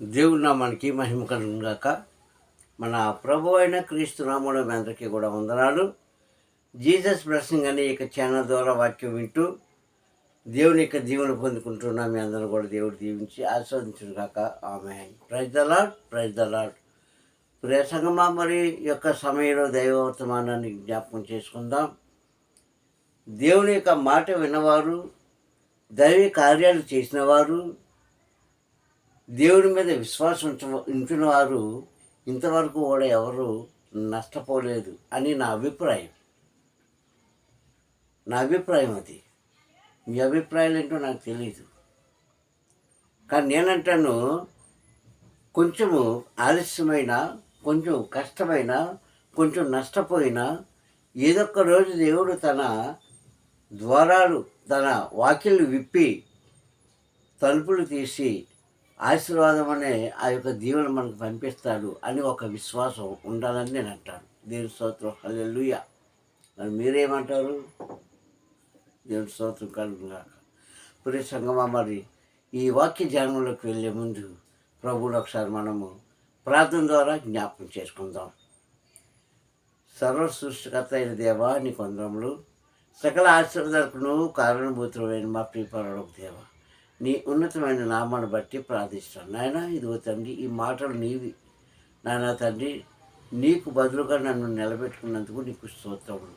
దేవుడు నామానికి మహిమ కలుగుగాక మన ప్రభు అయిన క్రీస్తు నామంలో మీ అందరికీ కూడా వందనాలు. జీసస్ బ్లెస్సింగ్ అనే ఇక ఛానల్ ద్వారా వాక్యం వింటూ దేవుని యొక్క దీవెన పొందుకుంటున్నా మీ అందరూ కూడా దేవుడు దీవించి ఆస్వాదించును కాక ఆమె praise the lord praise the lord ప్రియ సంగమా మరి యొక్క సమయంలో దైవవర్తమానాన్ని జ్ఞాపకం చేసుకుందాం. దేవుని యొక్క మాట విన్నవారు దైవ కార్యాలు చేసిన వారు దేవుడి మీద విశ్వాసం ఉంచ ఉంచిన వారు ఇంతవరకు కూడా ఎవరు నష్టపోలేదు అని నా అభిప్రాయం. నా అభిప్రాయం అది. మీ అభిప్రాయాలు ఏంటో నాకు తెలియదు కానీ నేనంటాను కొంచెము ఆలస్యమైన కొంచెం కష్టమైన కొంచెం నష్టపోయినా ఏదొక్క రోజు దేవుడు తన ద్వారాలు తన వాకిళ్ళు విప్పి తలుపులు తీసి ఆశీర్వాదం అనే ఆ యొక్క దీవెన మనకు పంపిస్తాడు అని ఒక విశ్వాసం ఉండాలని నేను అంటాను. దేవుని స్తోత్రం. హల్లెలుయ. మరి మీరేమంటారు? దేవుని స్తోత్రం కలుగుగాక ప్రియ సంగమా మరి ఈ వాక్య ధ్యానంలోకి వెళ్ళే ముందు ప్రభువుని ఒకసారి మనము ప్రార్థన ద్వారా జ్ఞాపకం చేసుకుందాం. సర్వ సృష్టికర్త అయిన దేవా నీ కొందరములు సకల ఆశీర్వాదాలకు కారణభూతులైన మా ప్రియపరలోక దేవ నీ ఉన్నతమైన నామాన్ని బట్టి ప్రార్థిస్తాను. నాయన ఇదిగో తండ్రి ఈ మాటలు నీవి. నాయన తండ్రి నీకు బదులుగా నన్ను నిలబెట్టుకున్నందుకు నీకు స్తోత్రములు.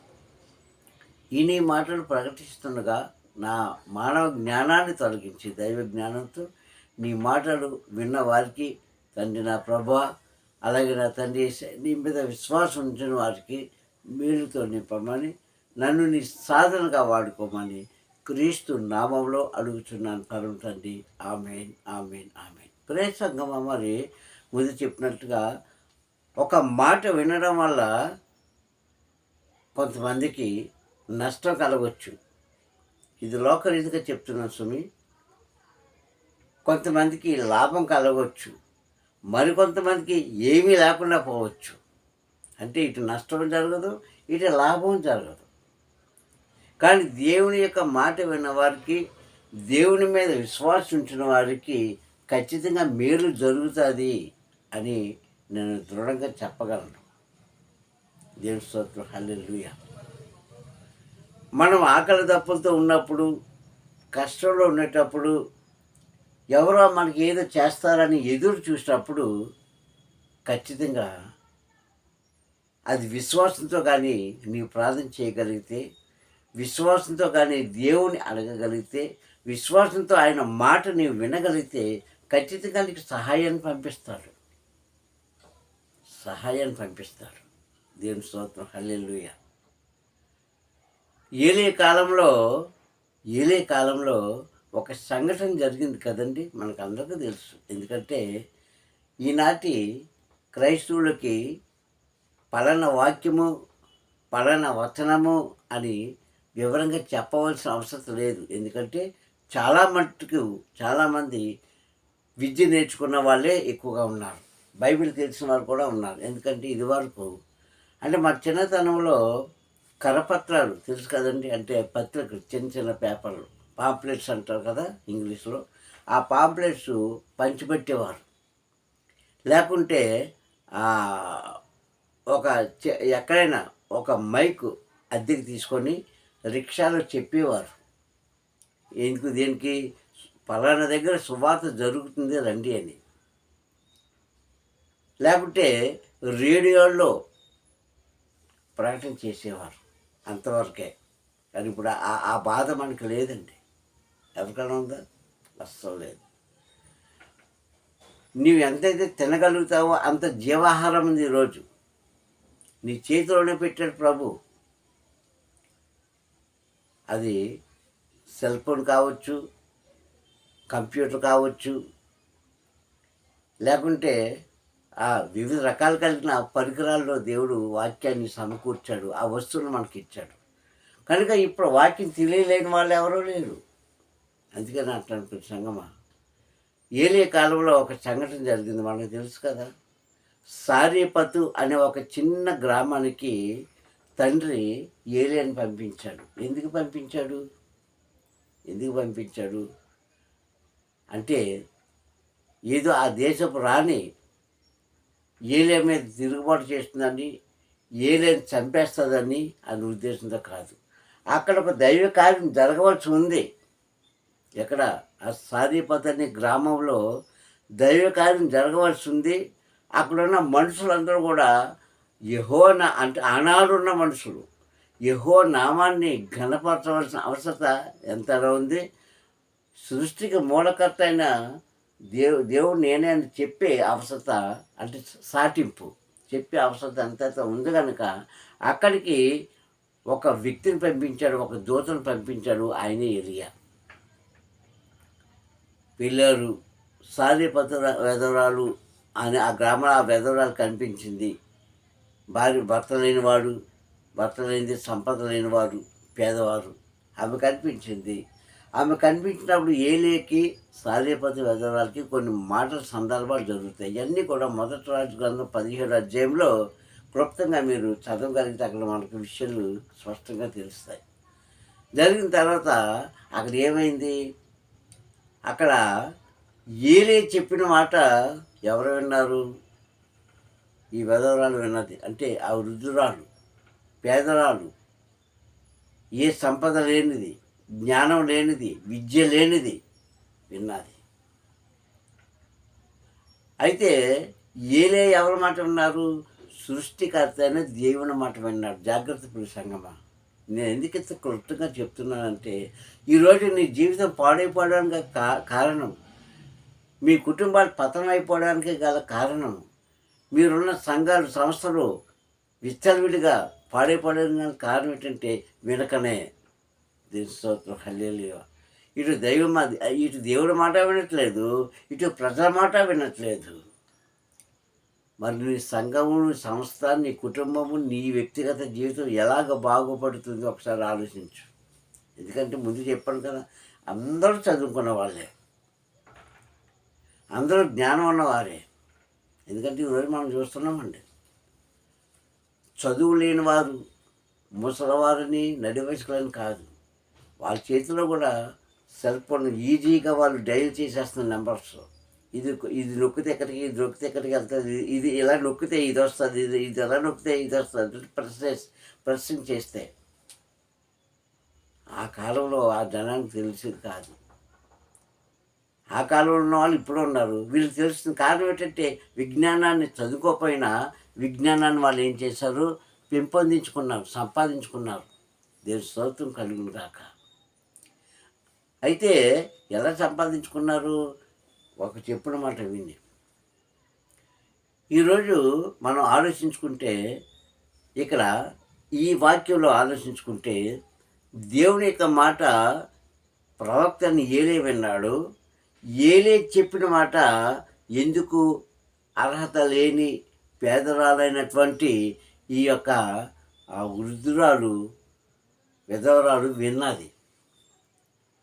ఈ నీ మాటలు ప్రకటిస్తుండగా నా మానవ జ్ఞానాన్ని తొలగించి దైవ జ్ఞానంతో నీ మాటలు విన్న వారికి తండ్రి నా ప్రభా అలాగే నా తండ్రి నీ మీద విశ్వాసం ఉంచిన వారికి మేలుతో నింపమని నన్ను నీ సాధనగా వాడుకోమని క్రీస్తు నామంలో అడుగుతున్నాను కరుణ తండ్రి. Amen amen amen. ప్రే సంగమ మరి ముందు చెప్పినట్టుగా ఒక మాట వినడం వల్ల కొంతమందికి నష్టం కలగవచ్చు ఇది లోకరీతిగా చెప్తున్నాను సుమి కొంతమందికి లాభం కలగవచ్చు మరికొంతమందికి ఏమీ లేకుండా పోవచ్చు. అంటే ఇటు నష్టం జరగదు ఇటు లాభం జరగదు. కానీ దేవుని యొక్క మాట విన్న వారికి దేవుని మీద విశ్వాసం ఉంచిన వారికి ఖచ్చితంగా మేలు జరుగుతుంది అని నేను దృఢంగా చెప్పగలను. దేవుని స్తోత్రం. హల్లెలుయ. మనం ఆకలి దప్పులతో ఉన్నప్పుడు కష్టంలో ఉండేటప్పుడు ఎవరో మనకి ఏదో చేస్తారని ఎదురు చూసినప్పుడు ఖచ్చితంగా అది విశ్వాసంతో కానీ నీవు ప్రార్థన చేయగలిగితే విశ్వాసంతో కానీ దేవుని అడగగలిగితే విశ్వాసంతో ఆయన మాట నీవు వినగలిగితే ఖచ్చితంగా నీకు సహాయాన్ని పంపిస్తాడు. సహాయాన్ని పంపిస్తాడు. దేవుని స్తోత్రం. హల్లెలుయ. ఏలే కాలంలో ఏలే కాలంలో ఒక సంఘటన జరిగింది కదండి మనకు అందరికీ తెలుసు. ఎందుకంటే ఈనాటి క్రైస్తవులకి పలానా వాక్యము పలానా వచనము అని వివరంగా చెప్పవలసిన అవసరం లేదు. ఎందుకంటే చాలా మట్టుకు చాలామంది విద్య నేర్చుకున్న వాళ్ళే ఎక్కువగా ఉన్నారు. బైబిల్ తెలిసిన వాళ్ళు కూడా ఉన్నారు. ఎందుకంటే ఇదివరకు అంటే మా చిన్నతనంలో కరపత్రాలు తెలుసు కదండి? అంటే పత్రికలు చిన్న చిన్న పేపర్లు పాంప్లెట్స్ అంటారు కదా ఇంగ్లీష్లో. ఆ పాంప్లెట్స్ పంచిపెట్టేవారు. లేకుంటే ఒక చె- ఎక్కడైనా ఒక మైక్ అద్దెకి తీసుకొని రిక్షాలో చెప్పేవారు. ఎందుకు దీనికి పలానా దగ్గర సువార్త జరుగుతుంది రండి అని. లేకుంటే రేడియోల్లో ప్రకటన చేసేవారు అంతవరకే. కానీ ఇప్పుడు ఆ ఆ బాధ మనకు లేదండి. ఎవరికైనా ఉందా? అస్సలు లేదు. నీవు ఎంతైతే తినగలుగుతావో అంత జీవాహారం ఉంది ఈరోజు నీ చేతిలోనే పెట్టాడు ప్రభు. అది సెల్ ఫోన్ కావచ్చు కంప్యూటర్ కావచ్చు లేకుంటే ఆ వివిధ రకాలు కలిగిన పరికరాల్లో దేవుడు వాక్యాన్ని సమకూర్చాడు ఆ వస్తువులు మనకి ఇచ్చాడు కనుక ఇప్పుడు వాక్యం తెలియలేని వాళ్ళు ఎవరూ లేరు. అందుకని అంటాను సంగమా. ఏలే కాలంలో ఒక సంఘటన జరిగింది మనకు తెలుసు కదా. సారీపతు అనే ఒక చిన్న గ్రామానికి తండ్రి ఏలియని పంపించాడు. ఎందుకు పంపించాడు? ఎందుకు పంపించాడు? అంటే ఏదో ఆ దేశపు రాణి ఏలే మీద తిరుగుబాటు చేస్తుందని ఏలేని చంపేస్తుందని అని ఉద్దేశంతో కాదు. అక్కడ ఒక దైవ కార్యం జరగవలసి ఉంది. ఎక్కడ? ఆ సారీపత అనే గ్రామంలో దైవ కార్యం జరగవలసి ఉంది. అక్కడున్న మనుషులందరూ కూడా యహో నా అంటే ఆనాడున్న మనుషులు. యహో నామాన్ని ఘనపరచవలసిన అవసరత ఎంతలో ఉంది. సృష్టికి మూలకర్త అయిన దేవు దేవుడు నేనే అని చెప్పే అవసరత అంటే సాటింపు. చెప్పే అవసరత ఎంతైతే ఉంది కనుక అక్కడికి ఒక వ్యక్తిని పంపించాడు ఒక దూతను పంపించాడు ఆయనే ఏరియా పిల్లలు సారీపత వెధవరాలు అని ఆ గ్రామంలో ఆ వెధవరాలు కనిపించింది. భార్య భర్త లేనివాడు భర్త లేనిది సంపద లేనివాడు పేదవారు. ఆమె కనిపించింది. ఆమె కనిపించినప్పుడు ఏలేకి సాలేపతి వెదరాలకి కొన్ని మాటల సందర్భాలు జరుగుతాయి. ఇవన్నీ కూడా మొదటి రాజు గ్రంథం పదిహేడు అధ్యాయంలో క్లుప్తంగా మీరు చదవగలిగితే అక్కడ మనకు విషయాలు స్పష్టంగా తెలుస్తాయి. జరిగిన తర్వాత అక్కడ ఏమైంది? అక్కడ ఏలే చెప్పిన మాట ఎవరు విన్నారు? ఈ వెధవరాలు విన్నది. అంటే ఆ వృద్ధురాలు పేదరాలు ఏ సంపద లేనిది జ్ఞానం లేనిది విద్య లేనిది విన్నది. అయితే ఏలే ఎవరి మాట విన్నారు? సృష్టికర్త అయిన దేవుని మాట విన్నాడు. జాగ్రత్త పులి సంగమా నేను ఎందుకు ఇంత క్లుప్తంగా చెప్తున్నానంటే ఈరోజు నీ జీవితం పాడైపోవడానికి కా కారణం మీ కుటుంబాలు పతనం అయిపోవడానికి గల కారణం మీరున్న సంఘాలు సంస్థలు విచ్చలవిడిగా పాడైపోవడానికి కారణం ఏంటంటే వినకనే దేని స్తోత్రం. ఇటు దైవం ఇటు దేవుడి మాట వినట్లేదు ఇటు ప్రజల మాట వినట్లేదు. మరి నీ సంఘము నీ సంస్థ నీ కుటుంబము నీ వ్యక్తిగత జీవితం ఎలాగ బాగుపడుతుందో ఒకసారి ఆలోచించు. ఎందుకంటే ముందు చెప్పాను కదా అందరూ చదువుకున్న వాళ్ళే. అందరూ జ్ఞానం ఉన్నవారే. ఎందుకంటే ఈరోజు మనం చూస్తున్నామండి. చదువు లేని వారు ముసలివారిని నడివయసులని కాదు. వాళ్ళ చేతిలో కూడా సెల్ ఫోన్ ఈజీగా వాళ్ళు డైల్ చేసేస్తున్న నెంబర్స్. ఇది ఇది నొక్కితే ఎక్కడికి ఇది నొక్కితే ఎక్కడికి వెళ్తుంది ఇది ఇలా నొక్కితే ఇది వస్తుంది ఇది ఇది ఎలా నొక్కితే ఇది వస్తుంది ప్రెస్ ప్రశ్న ప్రెస్సింగ్ చేస్తే ఆ కాలంలో ఆ జనానికి తెలిసేది కాదు. ఆ కాలంలో ఉన్న వాళ్ళు ఇప్పుడు ఉన్నారు. వీళ్ళు తెలిసిన కారణం ఏంటంటే విజ్ఞానాన్ని చదువుకోకపోయినా విజ్ఞానాన్ని వాళ్ళు ఏం చేశారు? పెంపొందించుకున్నారు సంపాదించుకున్నారు. దేవుని స్తోత్రం కలుగును కాక అయితే ఎలా సంపాదించుకున్నారు? ఒక చెప్పిన మాట విని. ఈరోజు మనం ఆలోచించుకుంటే ఇక్కడ ఈ వాక్యంలో ఆలోచించుకుంటే దేవుని యొక్క మాట ప్రవక్తని ఏలే విన్నాడు ఏలే చెప్పిన మాట ఎందుకు అర్హత లేని పేదరాలైనటువంటి ఈ యొక్క ఆ వృద్ధురాలు విధవరాలు విన్నది.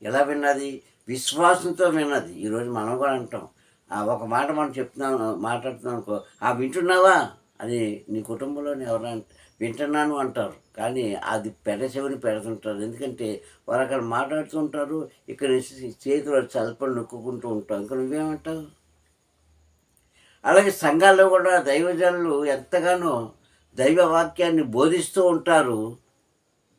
ఎలా విన్నది? విశ్వాసంతో విన్నది. ఈరోజు మనం కూడా అంటాం. ఆ ఒక మాట మనం చెప్తున్నాం మాట్లాడుతున్నాం అనుకో ఆ వింటున్నావా? అని నీ కుటుంబంలోని ఎవరైనా వింటున్నాను అంటారు. కానీ అది పెడచెవిని పెడుతుంటారు. ఎందుకంటే వారు అక్కడ మాట్లాడుతుంటారు ఇక్కడ చేతులు చల్పలు నొక్కుంటూ ఉంటాం ఇంకా నువ్వేమంటావు? అలాగే సంఘాల్లో కూడా దైవజనులు ఎంతగానో దైవ వాక్యాన్ని బోధిస్తూ ఉంటారు.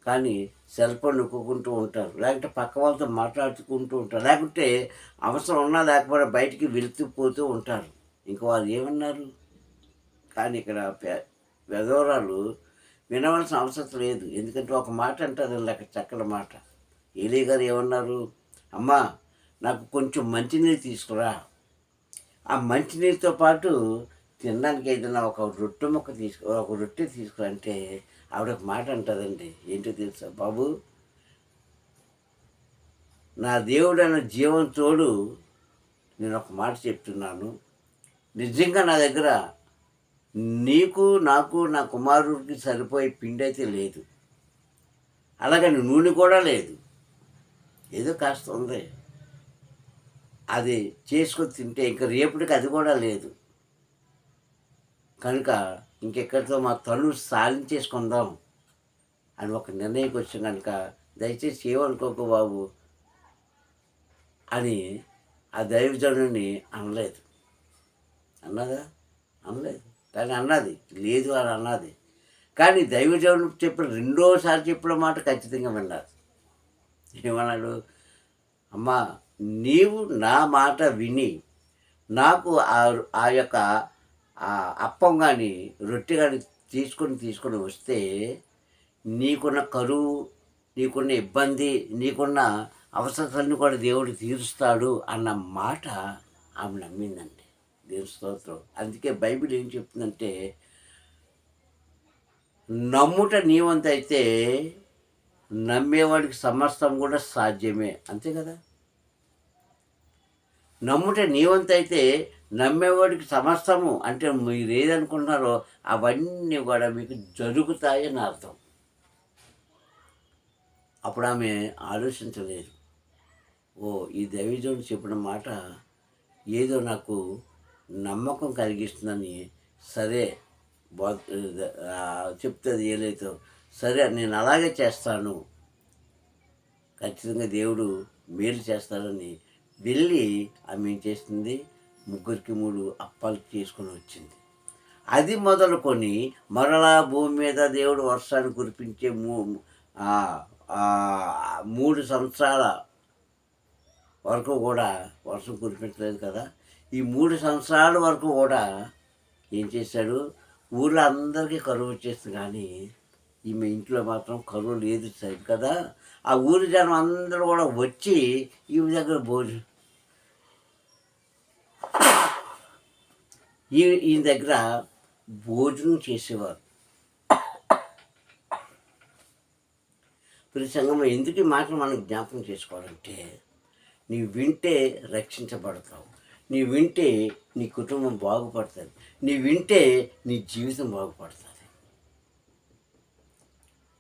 కానీ సెల్ఫోన్ నొక్కుంటూ ఉంటారు. లేకుంటే పక్క వాళ్ళతో మాట్లాడుకుంటూ ఉంటారు. లేకుంటే అవసరం ఉన్నా లేకపోతే బయటికి వెళుతూ పోతూ ఉంటారు. ఇంకా వారు ఏమన్నారు? కానీ ఇక్కడ పె- వెధవరాలు వినవలసిన అవసరం లేదు. ఎందుకంటే ఒక మాట అంటారు లేక చక్కల మాట. ఏలీ గారు ఏమన్నారు? అమ్మా నాకు కొంచెం మంచినీళ్ళు తీసుకురా. ఆ మంచినీళ్ళతో పాటు తినడానికి ఏదైనా ఒక రొట్టె ముక్క తీసుకు ఒక రొట్టె తీసుకురా అంటే ఆవిడ ఒక మాట అంటుందండి. ఏంటో తెలుసా బాబు? నా దేవుడైన జీవం తోడు నేను ఒక మాట చెప్తున్నాను. నిజంగా నా దగ్గర నీకు నాకు నా కుమారుడికి సరిపోయే పిండి అయితే లేదు. అలాగని నూనె కూడా లేదు. ఏదో కాస్త ఉంది. అది చేసుకొని తింటే ఇంకా రేపటికి అది కూడా లేదు. కనుక ఇంకెక్కడితో మా తను సాధించేసుకుందాం అని ఒక నిర్ణయంకి వచ్చాం కనుక దయచేసి ఏమనుకోకు బాబు అని ఆ దైవజనుని అనలేదు. అన్నదా? అనలేదు. అని అన్నది. లేదు అని అన్నది. కానీ దైవజనుడు చెప్పిన రెండోసారి చెప్పిన మాట ఖచ్చితంగా విన్నారు ఏమన్నాడు? అమ్మా నీవు నా మాట విని నాకు ఆ ఆ యొక్క అప్పం కానీ రొట్టె కానీ తీసుకొని తీసుకొని వస్తే నీకున్న కరువు నీకున్న ఇబ్బంది నీకున్న అవసరాలన్నీ కూడా దేవుడు తీరుస్తాడు అన్న మాట ఆమె నమ్మిందండి. దేవుని స్తోత్రం. అందుకే బైబిల్ ఏం చెప్తుందంటే నమ్ముట నీవంత అయితే నమ్మేవాడికి సమస్తం కూడా సాధ్యమే. అంతే కదా? నమ్ముట నీవంత అయితే నమ్మేవాడికి సమస్తము అంటే మీరు ఏదనుకుంటున్నారో అవన్నీ కూడా మీకు జరుగుతాయని అర్థం. అప్పుడు ఆమె ఆలోచించలేదు. ఓ ఈ దైవజనుడు చెప్పిన మాట ఏదో నాకు నమ్మకం కలిగిస్తుందని సరే బో చెప్తుంది ఏలైతో సరే నేను అలాగే చేస్తాను. ఖచ్చితంగా దేవుడు మేలు చేస్తాడని వెళ్ళి ఆమె ఏం చేస్తుంది ముగ్గురికి మూడు అప్పాలు చేసుకొని వచ్చింది. అది మొదలుకొని మరలా భూమి మీద దేవుడు వర్షాన్ని కురిపించే మూ మూడు సంవత్సరాల వరకు కూడా వర్షం కురిపించలేదు కదా. ఈ మూడు సంవత్సరాల వరకు కూడా ఏం చేశాడు? ఊళ్ళో అందరికీ కరువు వచ్చేస్తుంది కానీ ఈమె ఇంట్లో మాత్రం కరువు లేదు సరి కదా? ఆ ఊరి జనం అందరూ కూడా వచ్చి ఈమె దగ్గర భోజనం ఈ ఈయన దగ్గర భోజనం చేసేవారు. ప్రతి ఎందుకు ఈ మాటలు మనం జ్ఞాపకం చేసుకోవాలంటే నీ వింటే రక్షించబడతావు. నీ వింటే నీ కుటుంబం బాగుపడుతుంది. నీ వింటే నీ జీవితం బాగుపడుతుంది.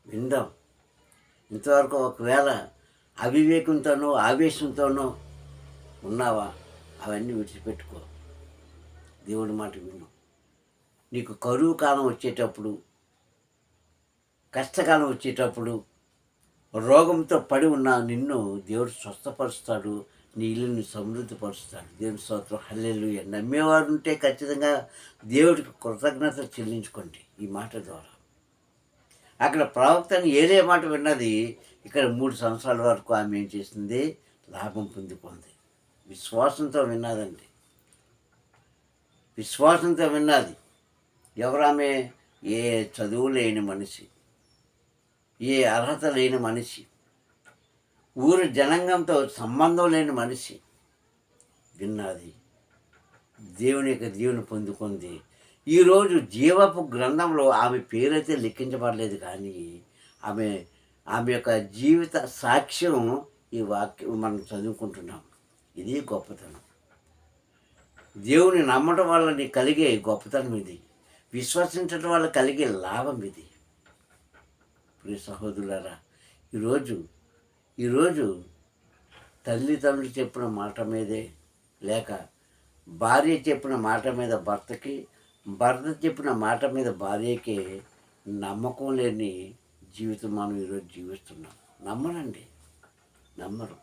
విందాం. ఇంతవరకు ఒకవేళ అవివేకంతోనో ఆవేశంతోనో ఉన్నావా? అవన్నీ విడిచిపెట్టుకో. దేవుడి మాట విను. నీకు కరువు కాలం వచ్చేటప్పుడు కష్టకాలం వచ్చేటప్పుడు రోగంతో పడి ఉన్న నిన్ను దేవుడు స్వస్థపరుస్తాడు నీ ఇల్లుని సమృద్ధిపరుస్తాడు. దేవుని స్తోత్రం. హల్లెలు నమ్మేవారు ఉంటే ఖచ్చితంగా దేవుడికి కృతజ్ఞత చెల్లించుకోండి ఈ మాట ద్వారా. అక్కడ ప్రవక్తను ఏదే మాట విన్నది ఇక్కడ మూడు సంవత్సరాల వరకు ఆమె ఏం చేసింది? లాభం పొందుకుంది విశ్వాసంతో విన్నదండి. విశ్వాసంతో విన్నది. ఎవరామె? ఏ చదువు లేని మనిషి. ఏ అర్హత లేని మనిషి. ఊరు జనాంగంతో సంబంధం లేని మనిషి. విన్నది? దేవుని యొక్క దీవుని పొందుకుంది. ఈరోజు జీవపు గ్రంథంలో ఆమె పేరైతే లిఖించబడలేదు కానీ ఆమె ఆమె యొక్క జీవిత సాక్ష్యం ఈ వాక్యం మనం చదువుకుంటున్నాం. ఇది గొప్పతనం. దేవుని నమ్మటం వల్ల నీకు కలిగే గొప్పతనం ఇది. విశ్వసించడం వల్ల కలిగే లాభం ఇది. ప్రియ సహోదరులారా ఈరోజు ఈరోజు తల్లిదండ్రులు చెప్పిన మాట మీదే లేక భార్య చెప్పిన మాట మీద భర్తకి భర్త చెప్పిన మాట మీద భార్యకి నమ్మకం లేని జీవితం మనం ఈరోజు జీవిస్తున్నాం. నమ్మరండి. నమ్మరు.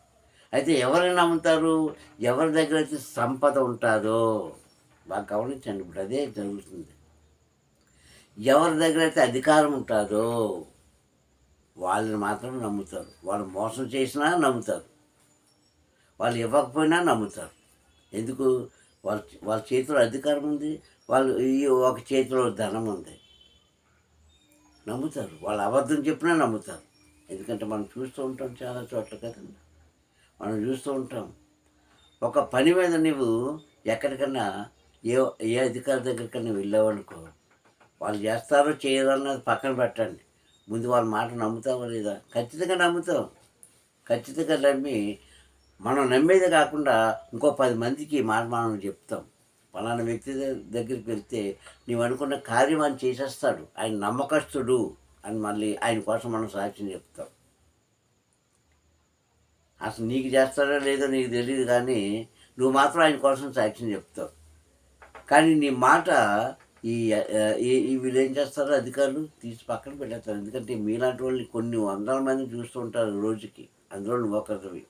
అయితే ఎవరిని నమ్ముతారు? ఎవరి దగ్గర అయితే సంపద ఉంటుందో బాగా గమనించండి. ఇప్పుడు అదే జరుగుతుంది. ఎవరి దగ్గర అయితే అధికారం ఉంటుందో వాళ్ళని మాత్రం నమ్ముతారు. వాళ్ళు మోసం చేసినా నమ్ముతారు. వాళ్ళు ఇవ్వకపోయినా నమ్ముతారు. ఎందుకు? వాళ్ళ వాళ్ళ చేతిలో అధికారం ఉంది. వాళ్ళు ఈ ఒక చేతిలో ధనం ఉంది. నమ్ముతారు. వాళ్ళు అబద్ధం చెప్పినా నమ్ముతారు. ఎందుకంటే మనం చూస్తూ ఉంటాం చాలా చోట్ల కదండి. మనం చూస్తూ ఉంటాం. ఒక పని మీద నువ్వు ఎక్కడికన్నా ఏ ఏ అధికారి దగ్గరికన్నా వెళ్ళావనుకో వాళ్ళు చేస్తారో చేయరన్నది పక్కన పెట్టండి. ముందు వాళ్ళ మాట నమ్ముతావా లేదా? ఖచ్చితంగా నమ్ముతాం. ఖచ్చితంగా నమ్మి మనం నమ్మేది కాకుండా ఇంకో పది మందికి మాట మనం చెప్తాం. పలానా వ్యక్తి దగ్గరికి వెళ్తే నీవు అనుకున్న కార్యం ఆయన చేసేస్తాడు. ఆయన నమ్మకస్తుడు అని మళ్ళీ ఆయన కోసం మనం సాక్ష్యం చెప్తాం. అసలు నీకు చేస్తాడో లేదో నీకు తెలియదు కానీ నువ్వు మాత్రం ఆయన కోసం సాక్ష్యం చెప్తావు. కానీ నీ మాట ఈ ఈ వీళ్ళు ఏం చేస్తారో అధికారులు తీసి పక్కన పెట్టేస్తారు. ఎందుకంటే మీలాంటి వాళ్ళని కొన్ని వందల మంది చూస్తూ ఉంటారు రోజుకి. అందులో ఒకరివి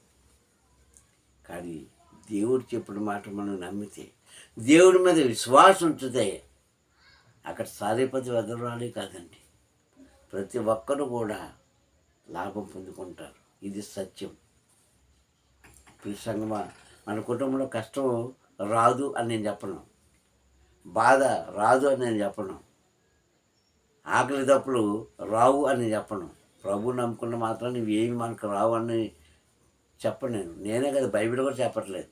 కానీ దేవుడు చెప్పిన మాట మనం నమ్మితే దేవుడి మీద విశ్వాసం ఉంచితే అక్కడ సారీపతి వదలరాలే కాదండి. ప్రతి ఒక్కరు కూడా లాభం పొందుకుంటారు. ఇది సత్యం. సంగమా మన కుటుంబంలో కష్టం రాదు అని నేను చెప్పను. బాధ రాదు అని నేను చెప్పను. ఆకలి తప్పులు రావు అని చెప్పను. ప్రభు నమ్ముకున్న మాత్రం నువ్వు ఏమి మనకు రావు అని చెప్పను నేను. నేనే కదా బైబిల్ కూడా చెప్పట్లేదు.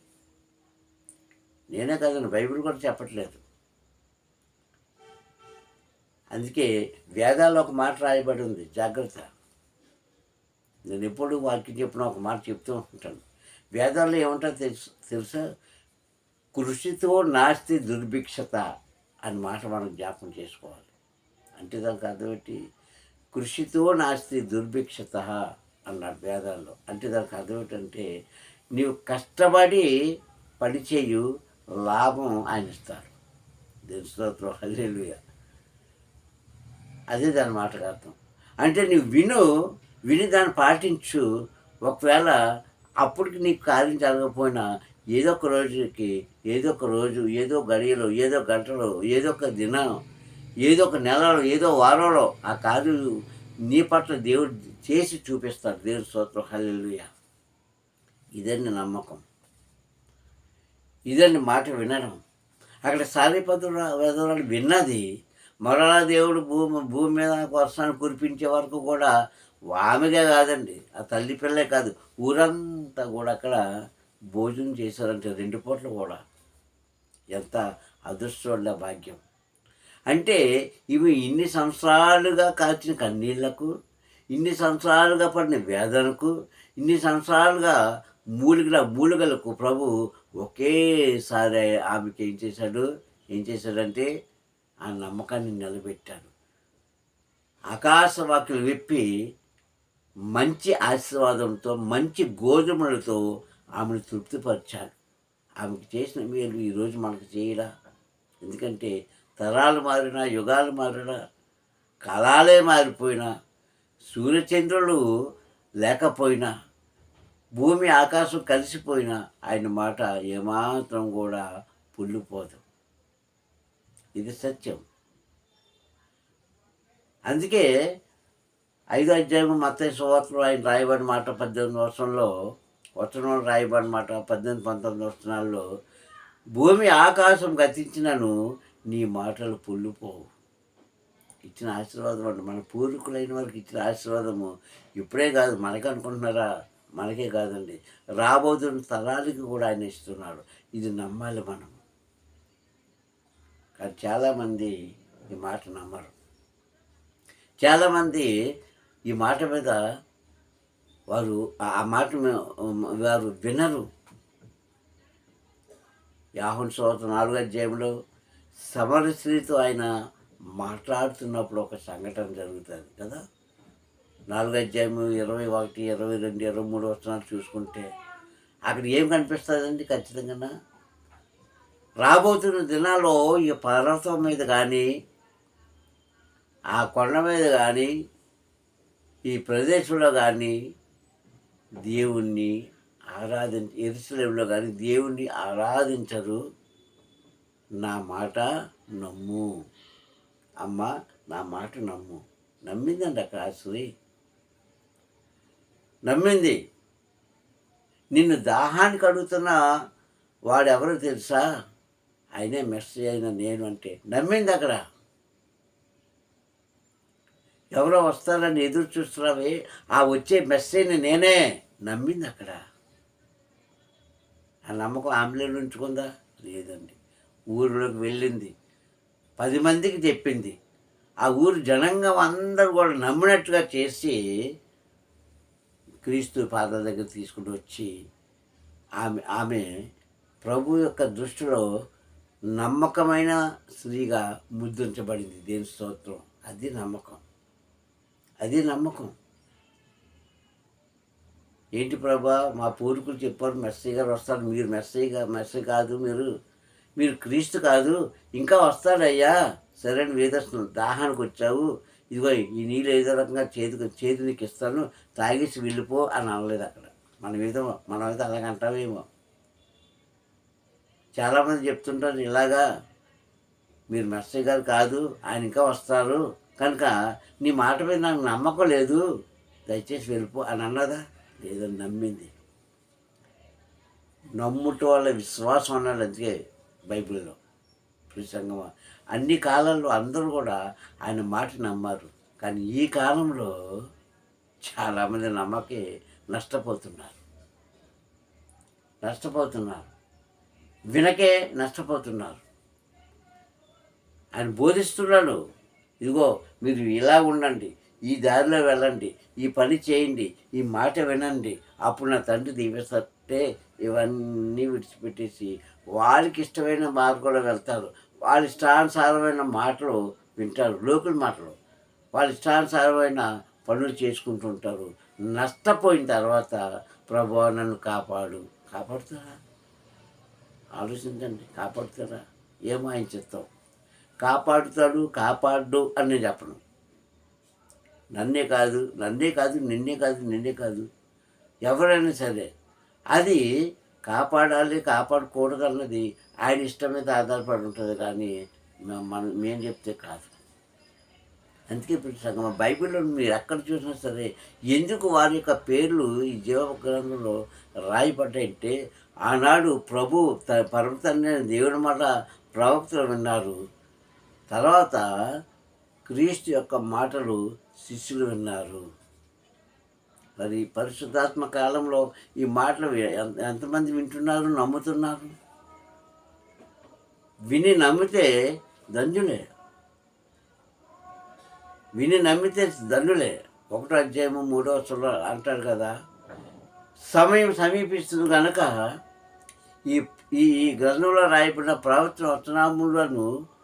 నేనే కదండి బైబిల్ కూడా చెప్పట్లేదు. అందుకే వేదాల్లో ఒక మాట రాయబడి ఉంది జాగ్రత్త. నేను ఎప్పుడు వాక్యం చెప్పిన ఒక మాట చెప్తూ ఉంటాను. వేదాల్లో ఏముంటుందో తెలుసు తెలుసా? కృషితో నాస్తి దుర్భిక్షత అని మాట మనం జ్ఞాపకం చేసుకోవాలి. అంటే దానికి అర్థం ఏంటి? కృషితో నాస్తి దుర్భిక్షత అన్నాడు వేదాల్లో. అంటే దానికి అర్థం ఏంటంటే నీవు కష్టపడి పనిచేయు లాభం ఆయన ఇస్తారు. దేని స్తోత్రం. అదే దాని మాటకు అర్థం. అంటే నువ్వు విను విని దాన్ని పాటించు. ఒకవేళ అప్పటికి నీకు కార్యం జరగకపోయినా ఏదో ఒక రోజుకి ఏదో ఒక రోజు ఏదో గడియలో ఏదో గంటలో ఏదో ఒక దినం ఏదో ఒక నెలలో ఏదో వారంలో ఆ కార్యం నీ పట్ల దేవుడు చేసి చూపిస్తాడు. దేవుడి స్తోత్రం. హల్లెలూయ. ఇదండి నమ్మకం. ఇదండి మాట వినడం. అక్కడ సారీపతుడు వేదరాలు విన్నది. మరలా దేవుడు భూమి భూమి మీద వర్షాన్ని కురిపించే వరకు కూడా ఆమెగా కాదండి. ఆ తల్లి పిల్లే కాదు. ఊరంతా కూడా అక్కడ భోజనం చేశారంటే రెండు పూటలు కూడా. ఎంత అదృష్టోళ్ళ భాగ్యం. అంటే ఇవి ఇన్ని సంవత్సరాలుగా కాచిన కన్నీళ్ళకు ఇన్ని సంవత్సరాలుగా పడిన వేదనకు ఇన్ని సంవత్సరాలుగా మూలికల మూలికలకు ప్రభు ఒకేసారి ఆమెకి ఏం చేశాడు? ఏం చేశాడంటే ఆ నమ్మకాన్ని నిలబెట్టాడు. ఆకాశవాకులు విప్పి మంచి ఆశీర్వాదంతో మంచి గోధుమలతో ఆమెను తృప్తిపరిచాడు. ఆమెకు చేసిన మేలు ఈరోజు మనకు చేయడా ఎందుకంటే తరాలు మారినా యుగాలు మారినా కాలాలే మారిపోయినా సూర్యచంద్రులు లేకపోయినా భూమి ఆకాశం కలిసిపోయినా ఆయన మాట ఏమాత్రం కూడా పుల్లిపోదు. ఇది సత్యం. అందుకే ఐదో అధ్యాయం మత సువార్తలు ఆయన రాయబడిన మాట పద్దెనిమిది వర్షంలో వచనంలో రాయబడమాట పద్దెనిమిది పంతొమ్మిది వచనాల్లో భూమి ఆకాశం గతించినను నీ మాటలు పుల్లుపోవు. ఇచ్చిన ఆశీర్వాదం అండి. మన పూర్వీకులైన వారికి ఇచ్చిన ఆశీర్వాదము ఇప్పుడే కాదు మనకి అనుకుంటున్నారా? మనకే కాదండి. రాబోతున్న తరాలకి కూడా ఆయన ఇస్తున్నాడు. ఇది నమ్మాలి మనం. కానీ చాలామంది ఈ మాట నమ్మరు. చాలామంది ఈ మాట మీద వారు ఆ మాట మీ- వారు వినరు. యాహన్ సోత నాలుగో అధ్యాయంలో సమర స్త్రీతో ఆయన మాట్లాడుతున్నప్పుడు ఒక సంఘటన జరుగుతుంది కదా. నాలుగు అధ్యాయము ఇరవై ఒకటి ఇరవై రెండు ఇరవై మూడు వచనాలు చూసుకుంటే అక్కడ ఏం కనిపిస్తుందండి ఖచ్చితంగా రాబోతున్న దినాల్లో ఈ పర్వతం మీద కానీ ఆ కొండ మీద కానీ ఈ ప్రదేశంలో కానీ దేవుణ్ణి ఆరాధి ఎరుసలేంలో కానీ దేవుణ్ణి ఆరాధించరు. నా మాట నమ్ము. అమ్మ నా మాట నమ్ము. నమ్మిందండి అక్కడ ఆశ్రీ నమ్మింది. నిన్ను దాహానికి అడుగుతున్న వాడెవరో తెలుసా? ఆయనే మెస్సేజ్ అయిన నేను అంటే. నమ్మింది అక్కడ. ఎవరో వస్తారని ఎదురు చూస్తున్నావే. ఆ వచ్చే మెస్సేజ్ని నేనే నమ్మింది అక్కడ. ఆ నమ్మకం ఆంబులెన్స్ ఉంచుకుందా? లేదండి. ఊరిలోకి వెళ్ళింది. పది మందికి చెప్పింది. ఆ ఊరు జనాంగం అందరూ కూడా నమ్మినట్టుగా చేసి క్రీస్తు పాదాల దగ్గర తీసుకుని వచ్చి ఆమె ఆమె ప్రభు యొక్క దృష్టిలో నమ్మకమైన స్త్రీగా ముద్రించబడింది. దేని స్తోత్రం. అది నమ్మకం. అది నమ్మకం. ఏంటి ప్రభా మా పూర్వీకులు చెప్పారు మెస్సీ గారు వస్తారు. మీరు మెస్సీగా మెస్సీ కాదు మీరు మీరు క్రీస్తు కాదు ఇంకా వస్తాడయ్యా. సరే అని దాహానికి వచ్చావు. ఇదిగో ఈ నీళ్ళు ఏదో రకంగా చేతికి చేతి నీకు ఇస్తాను. తాగేసి వెళ్ళిపో అని అనలేదు అక్కడ. మనం ఏదో మనం అయితే అలాగంటావేమో చాలామంది చెప్తుంటారు ఇలాగా మీరు మెస్సీ గారు కాదు ఆయన ఇంకా వస్తారు. కనుక నీ మాట మీద నాకు నమ్మకం లేదు దయచేసి వెళ్ళిపో అని అన్నదా? లేదని నమ్మింది. నమ్ముట వాళ్ళ విశ్వాసం అన్నాడు అందుకే బైబిల్లో. సంగమ అన్ని కాలాల్లో అందరూ కూడా ఆయన మాట నమ్మారు. కానీ ఈ కాలంలో చాలామంది నమ్మకే నష్టపోతున్నారు. నష్టపోతున్నారు. వినకే నష్టపోతున్నారు. ఆయన బోధిస్తున్నాడు. ఇదిగో మీరు ఇలా ఉండండి ఈ దారిలో వెళ్ళండి ఈ పని చేయండి ఈ మాట వినండి. అప్పుడు నా తండ్రి దీవిస్తే ఇవన్నీ విడిచిపెట్టేసి వాళ్ళకి ఇష్టమైన మార్గంలో వెళ్తారు. వాళ్ళ ఇష్టానుసారమైన మాటలు వింటారు లోకల్ మాటలు. వాళ్ళ ఇష్టానుసారమైన పనులు చేసుకుంటుంటారు నష్టపోయిన తర్వాత ప్రభు నన్ను కాపాడు. కాపాడుతారా? ఆలోచించండి కాపాడుతారా? ఏమో ఆయన కాపాడుతాడు కాపాడు అని నేను చెప్పను. నన్నే కాదు నన్నే కాదు నిన్నే కాదు నిన్నే కాదు. ఎవరైనా సరే అది కాపాడాలి కాపాడకూడదు అన్నది ఆయన ఇష్టం మీద ఆధారపడి ఉంటుంది కానీ మనం మేము చెప్తే కాదు. అందుకే ఇప్పుడు మా బైబిల్లో మీరు ఎక్కడ చూసినా సరే ఎందుకు వారి యొక్క పేర్లు ఈ జీవగ్రంథంలో రాయబడ్డాయంటే ఆనాడు ప్రభు త పరమతండ్రి దేవుని మాట ప్రవక్తలు విన్నారు. తర్వాత క్రీస్తు యొక్క మాటలు శిష్యులు విన్నారు. మరి పరిశుద్ధాత్మ కాలంలో ఈ మాటలు ఎంతమంది వింటున్నారు నమ్ముతున్నారు? విని నమ్మితే ధన్యులే. విని నమ్మితే ధన్యులే. ఒకటో అధ్యాయము మూడో వచనంలో అంటారు కదా సమయం సమీపిస్తుంది కనుక ఈ ఈ గ్రంథంలో రాయబడిన ప్రవచన వచనాములను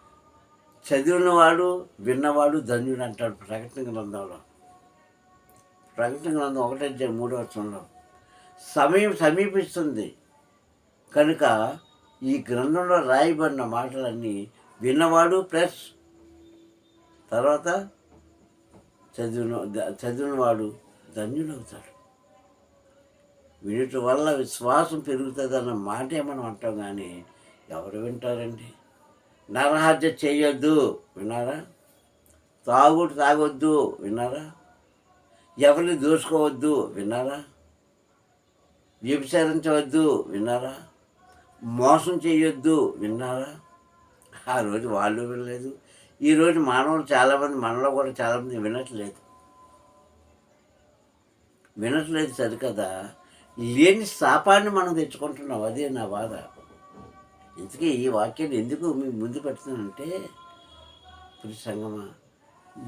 చదివినవాడు విన్నవాడు ధన్యుడు అంటాడు ప్రకటన గ్రంథంలో. ప్రకటన గ్రంథం ఒకటే మూడో వచనంలో. సమయం సమీపిస్తుంది. కనుక ఈ గ్రంథంలో రాయబడిన మాటలన్నీ విన్నవాడు ప్లస్ తర్వాత చదివిన చదివినవాడు ధన్యుడవుతాడు వీటి వల్ల విశ్వాసం పెరుగుతుంది అన్న మాటే మనం అంటాం కానీ ఎవరు వింటారండి? నరహత్య చేయొద్దు విన్నారా? తాగుడు తాగొద్దు విన్నారా? ఎవరిని దూసుకోవద్దు విన్నారా? వ్యభిచరించవద్దు విన్నారా? మోసం చేయొద్దు విన్నారా? ఆ రోజు వాళ్ళు వినలేదు. ఈరోజు మానవులు చాలామంది మనలో కూడా చాలామంది వినట్లేదు. వినట్లేదు సరికదా? లేని శాపాన్ని మనం తెచ్చుకుంటున్నాం అదే నా బాధ. ఇంతకీ ఈ వాక్యాన్ని ఎందుకు మీ ముందు పెడుతున్నానంటే ఇప్పుడు సంగమా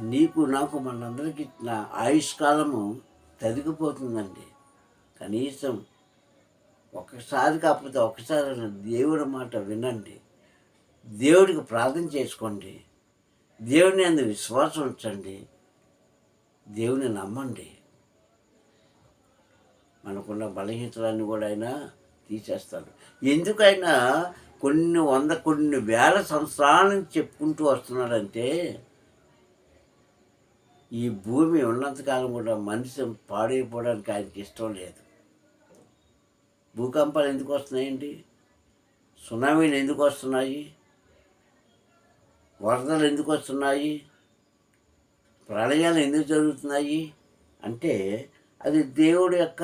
నీకు నాకు మనందరికీ నా ఆయుష్కాలము తరిగిపోతుందండి. కనీసం ఒక్కసారి కాకపోతే ఒక్కసారి దేవుడి మాట వినండి. దేవుడికి ప్రార్థన చేసుకోండి. దేవుని అందు విశ్వాసం ఉంచండి. దేవుని నమ్మండి. మనకున్న బలహీనతలన్నీ కూడా ఆయన తీసేస్తాడు ఎందుకైనా కొన్ని వంద కొన్ని వేల సంవత్సరాల నుంచి చెప్పుకుంటూ వస్తున్నాడంటే ఈ భూమి ఉన్నంతకాలం కూడా మనిషి పాడైపోవడానికి ఆయనకి ఇష్టం లేదు. భూకంపాలు ఎందుకు వస్తున్నాయండి? సునామీలు ఎందుకు వస్తున్నాయి? వరదలు ఎందుకు వస్తున్నాయి? ప్రళయాలు ఎందుకు జరుగుతున్నాయి? అంటే అది దేవుడి యొక్క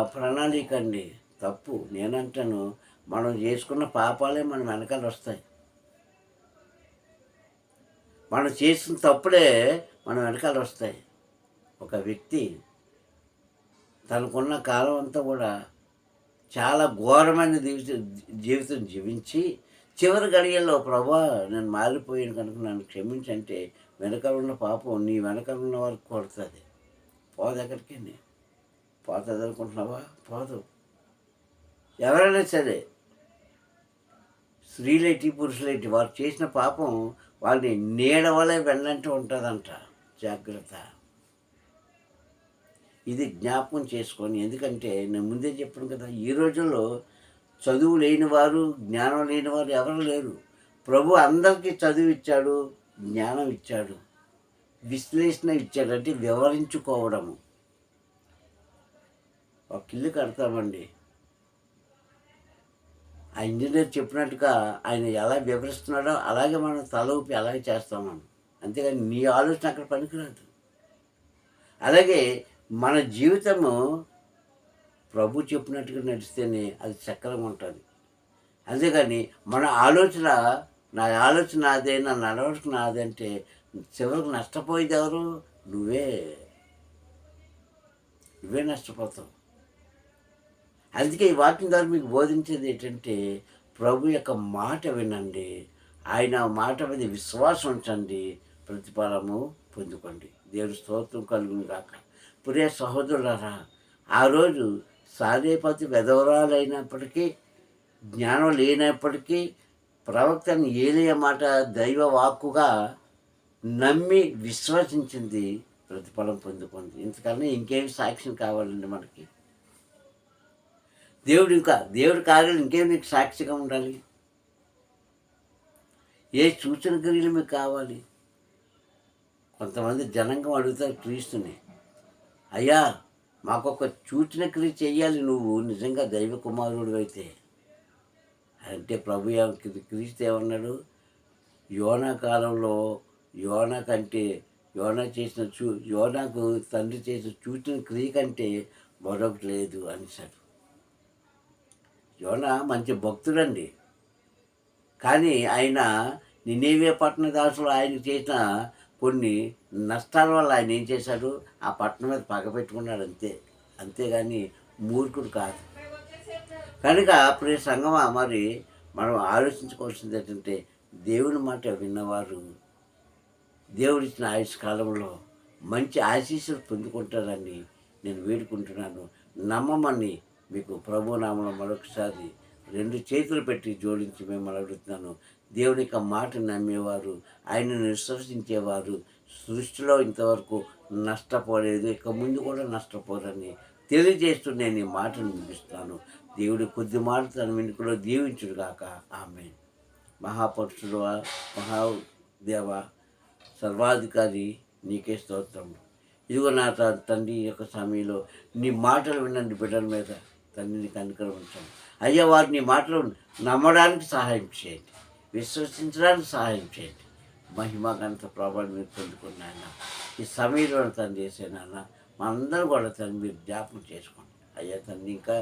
ప్రణాళిక అండి. తప్పు. నేనంటాను మనం చేసుకున్న పాపాలే మన వెనకాల వస్తాయి. మనం చేసిన తప్పులే మన వెనకాల వస్తాయి. ఒక వ్యక్తి తనకున్న కాలం అంతా కూడా చాలా ఘోరమైన జీవితం జీవితం జీవించి చివరి గడియల్లో ప్రభా నేను మారిపోయాను కనుక నన్ను క్షమించంటే వెనకాల ఉన్న పాపం నీ వెనకాల ఉన్న వారికి కొడుతుంది. పోదు ఎక్కడికి? పోతుంది అనుకుంటున్నావా పోదు. ఎవరైనా సరే స్త్రీలేటి పురుషులేటి వారు చేసిన పాపం వాళ్ళని నీడ వలె వెళ్ళంటూ ఉంటుందంట. జాగ్రత్త. ఇది జ్ఞాపకం చేసుకొని ఎందుకంటే నేను ముందే చెప్పాను కదా ఈ రోజుల్లో చదువు లేని వారు జ్ఞానం లేని వారు ఎవరు లేరు. ప్రభు అందరికీ చదువు ఇచ్చాడు జ్ఞానం ఇచ్చాడు విశ్లేషణ ఇచ్చాడంటే వివరించుకోవడము. ఒక ఇల్లు కడతామండి. ఆ ఇంజనీర్ చెప్పినట్టుగా ఆయన ఎలా వివరిస్తున్నాడో అలాగే మనం తల ఊపి అలాగే చేస్తాం మనం. అంతేగాని నీ ఆలోచన అక్కడ పనికిరాదు. అలాగే మన జీవితము ప్రభు చెప్పినట్టుగా నడిస్తేనే అది చక్రంగా ఉంటుంది. అంతేగాని మన ఆలోచన నా ఆలోచన నాదే నా నడవడిక నాదే అంటే చివరికి నష్టపోయేది ఎవరు? నువ్వే. నువ్వే నష్టపోతావు. అందుకే ఈ వాక్యం ద్వారా మీకు బోధించేది ఏంటంటే ప్రభు యొక్క మాట వినండి. ఆయన మాట మీద విశ్వాసం ఉంచండి. ప్రతిఫలము పొందుకోండి. దేవుడు స్తోత్రం కలుగును కాక ప్రియ సహోదరులారా ఆ రోజు సారేపతి వెధవరాలైనప్పటికీ జ్ఞానం లేనప్పటికీ ప్రవక్తను ఏలియ మాట దైవ వాక్కుగా నమ్మి విశ్వసించింది. ప్రతిఫలం పొందుకుంది ఇంతకన్నా ఇంకేమి సాక్ష్యం కావాలండి మనకి? దేవుడు ఇంకా దేవుడి కార్యాలు ఇంకేం మీకు సాక్షిగా ఉండాలి. ఏ సూచన క్రియలు మీకు కావాలి? కొంతమంది జనంగం అడుగుతారు క్రీస్తుని. అయ్యా మాకొక సూచన క్రియ చేయాలి నువ్వు నిజంగా దైవ కుమారుడు అయితే అంటే ప్రభు క్రీస్తు ఏమన్నాడు? యోనా కాలంలో యోనా కంటే యోనా చేసిన చూ యోనాకు తండ్రి చేసిన సూచన క్రియ కంటే మరొకటి లేదు అనిశాడు యోనా మంచి భక్తుడండి. కానీ ఆయన నినేవే పట్టణ దాసులు ఆయన చేసిన కొన్ని నష్టాల వల్ల ఆయన ఏం చేశాడు? ఆ పట్టణం మీద పగ పెట్టుకున్నాడు అంతే. అంతేగాని మూర్ఖుడు కాదు. కనుక ప్రియ సంగమా మరి మనం ఆలోచించుకోవాల్సింది ఏంటంటే దేవుని మాట విన్నవారు దేవుడిచ్చిన ఆయుష్ కాలంలో మంచి ఆశీస్సులు పొందుకుంటారని నేను వేడుకుంటున్నాను. నమ్మమని మీకు ప్రభునామను మరొకసారి రెండు చేతులు పెట్టి జోడించి మిమ్మల్ని అడుగుతున్నాను. దేవుని యొక్క మాట నమ్మేవారు ఆయనను విశ్వసించేవారు సృష్టిలో ఇంతవరకు నష్టపోలేదు ఇక ముందు కూడా నష్టపోరని తెలియజేస్తూ నేను ఈ మాటను వినిపిస్తాను దేవుడి కొద్ది మాట తన వెనుకలో దీవించుడు కాక ఆమె మహాపరుషుడు మహాదేవ సర్వాధికారి నీకే స్తోత్రం ఇదిగో నా తండ్రి యొక్క సమయంలో నీ మాటలు వినండి బిడ్డల మీద. తండ్రిని కనుకరించాను అయ్యా వారు నీ మాటలు నమ్మడానికి సహాయం చేయండి. విశ్వసించడానికి సహాయం చేయండి. మహిమా గణత ప్రభావం మీరు పొందుకున్నాయన ఈ సమయంలో తను చేసేనాన్న మనందరం కూడా తను మీరు జ్ఞాపకం చేసుకోండి. అయ్యా తండ్రి ఇంకా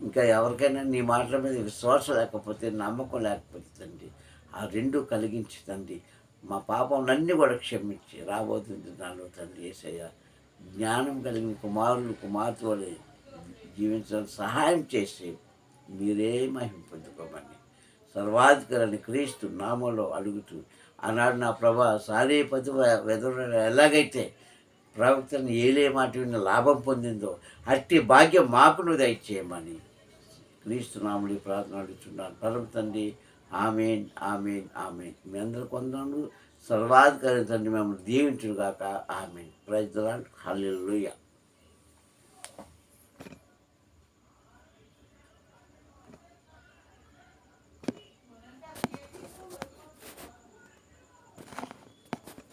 ఇంకా ఎవరికైనా నీ మాటల మీద విశ్వాసం లేకపోతే నమ్మకం లేకపోతే తండ్రి ఆ రెండు కలిగించి తండ్రి మా పాపంలన్నీ కూడా క్షమించి రాబోతుంది నాలో తండ్రి ఏసయ్య జ్ఞానం కలిగిన కుమారులు కుమార్తెలు జీవించడానికి సహాయం చేసి మీరే మహిమ పొందుకోమని సర్వాధికారాన్ని క్రీస్తు నామంలో అడుగుతూ ఆనాడు నా ప్రభా సారే పది వెదురు ఎలాగైతే ప్రవక్తను ఏలే మాట విన్న లాభం పొందిందో అట్టి భాగ్యం మాకు నువ్వు దయచేయమని క్రీస్తు నాముడి ప్రార్థన అడుగుతున్నాను. పరమ తండ్రి ఆమెన్ ఆమెన్ ఆమెన్. మీ అందరు కొందరు సర్వాధికారి తండ్రి మేము దీవించుగాక ఆమెన్. ప్రైజ్ హల్లుయ్యా